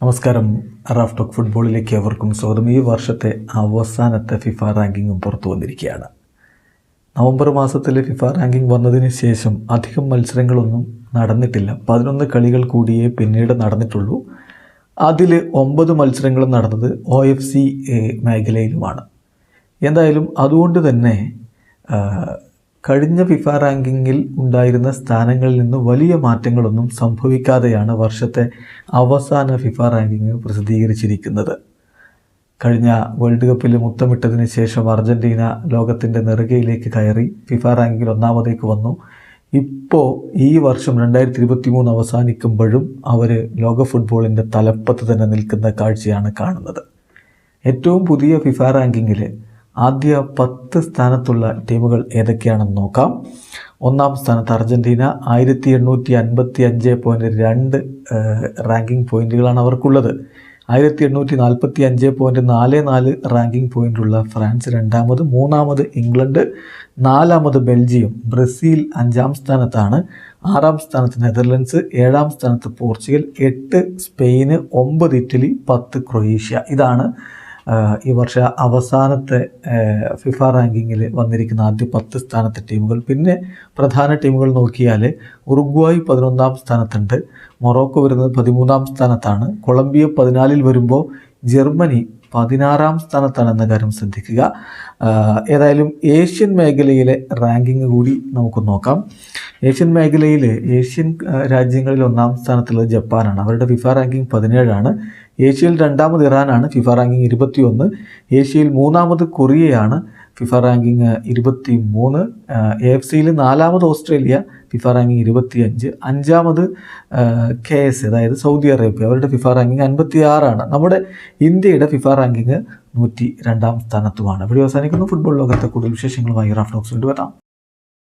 നമസ്കാരം. Raf talk ഫുട്ബോളിലേക്ക് അവർക്കും സ്വാഗതം. ഈ വർഷത്തെ അവസാനത്തെ ഫിഫ റാങ്കിങ്ങും പുറത്തു വന്നിരിക്കുകയാണ്. നവംബർ മാസത്തിലെ ഫിഫ റാങ്കിംഗ് വന്നതിന് ശേഷം അധികം മത്സരങ്ങളൊന്നും നടന്നിട്ടില്ല. പതിനൊന്ന് കളികൾ കൂടിയേ പിന്നീട് നടന്നിട്ടുള്ളൂ. അതിൽ ഒമ്പത് മത്സരങ്ങളും നടന്നത് ഒ എഫ് സി മേഖലയിലുമാണ്. എന്തായാലും അതുകൊണ്ട് തന്നെ കഴിഞ്ഞ ഫിഫ റാങ്കിങ്ങിൽ ഉണ്ടായിരുന്ന സ്ഥാനങ്ങളിൽ നിന്ന് വലിയ മാറ്റങ്ങളൊന്നും സംഭവിക്കാതെയാണ് വർഷത്തെ അവസാന ഫിഫ റാങ്കിങ് പ്രസിദ്ധീകരിച്ചിരിക്കുന്നത്. കഴിഞ്ഞ വേൾഡ് കപ്പിൽ മുത്തമിട്ടതിന് ശേഷം അർജന്റീന ലോകത്തിന്റെ നെറുകയിലേക്ക് കയറി ഫിഫ റാങ്കിങ്ങിൽ ഒന്നാമതേക്ക് വന്നു. ഇപ്പോൾ ഈ വർഷം രണ്ടായിരത്തി ഇരുപത്തി മൂന്ന് അവസാനിക്കുമ്പോഴും അവർ ലോക ഫുട്ബോളിന്റെ തലപ്പത്ത് തന്നെ നിൽക്കുന്ന കാഴ്ചയാണ് കാണുന്നത്. ഏറ്റവും പുതിയ ഫിഫ റാങ്കിങ്ങിൽ ആദ്യ പത്ത് സ്ഥാനത്തുള്ള ടീമുകൾ ഏതൊക്കെയാണെന്ന് നോക്കാം. ഒന്നാം സ്ഥാനത്ത് അർജന്റീന ആയിരത്തി എണ്ണൂറ്റി അൻപത്തി അഞ്ച് പോയിന്റ് രണ്ട് റാങ്കിങ് പോയിന്റുകളാണ് അവർക്കുള്ളത്. ആയിരത്തി എണ്ണൂറ്റി നാൽപ്പത്തി അഞ്ച് പോയിന്റ് നാല് നാല് റാങ്കിങ് പോയിന്റുള്ള ഫ്രാൻസ് രണ്ടാമത് മൂന്നാമത് ഇംഗ്ലണ്ട് നാലാമത് ബെൽജിയം ബ്രസീൽ അഞ്ചാം സ്ഥാനത്താണ്. ആറാം സ്ഥാനത്ത് നെതർലൻഡ്സ് ഏഴാം സ്ഥാനത്ത് പോർച്ചുഗൽ എട്ട് സ്പെയിന് ഒമ്പത് ഇറ്റലി പത്ത് ക്രൊയേഷ്യ. ഇതാണ് ഈ വർഷ അവസാനത്തെ ഫിഫ റാങ്കിങ്ങിൽ വന്നിരിക്കുന്ന ആദ്യ പത്ത് സ്ഥാനത്തെ ടീമുകൾ. പിന്നെ പ്രധാന ടീമുകൾ നോക്കിയാൽ ഉറുഗ്വായ് പതിനൊന്നാം സ്ഥാനത്തുണ്ട്. മൊറോക്കോ വരുന്നത് പതിമൂന്നാം സ്ഥാനത്താണ്. കൊളംബിയ പതിനാലിൽ വരുമ്പോൾ ജർമ്മനി പതിനാറാം സ്ഥാനത്താണെന്ന കാര്യം ശ്രദ്ധിക്കുക. ഏതായാലും ഏഷ്യൻ മേഖലയിലെ റാങ്കിങ് കൂടി നമുക്ക് നോക്കാം. ഏഷ്യൻ മേഖലയിൽ ഏഷ്യൻ രാജ്യങ്ങളിൽ ഒന്നാം സ്ഥാനത്തുള്ളത് ജപ്പാനാണ്. അവരുടെ ഫിഫ റാങ്കിങ് പതിനേഴാണ്. ഏഷ്യയിൽ രണ്ടാമത് ഇറാനാണ് ഫിഫ റാങ്കിങ് ഇരുപത്തിയൊന്ന്. ഏഷ്യയിൽ മൂന്നാമത് കൊറിയയാണ് ഫിഫ റാങ്കിങ് ഇരുപത്തി മൂന്ന് എഫ് സിയിൽ നാലാമത് ഓസ്ട്രേലിയ ഫിഫ റാങ്കിങ് ഇരുപത്തി അഞ്ച് അഞ്ചാമത് കെ എസ് അതായത് സൗദി അറേബ്യ. അവരുടെ ഫിഫ റാങ്കിങ് അൻപത്തി ആറാണ് നമ്മുടെ ഇന്ത്യയുടെ ഫിഫ റാങ്കിങ് നൂറ്റി രണ്ടാം സ്ഥാനത്തുമാണ്. ഇവിടെ അവസാനിക്കുന്നു. ഫുട്ബോൾ ലോകത്തെ കൂടുതൽ വിശേഷങ്ങളുമായി റാഫ് ടോക്സ് കൊണ്ടുവരാം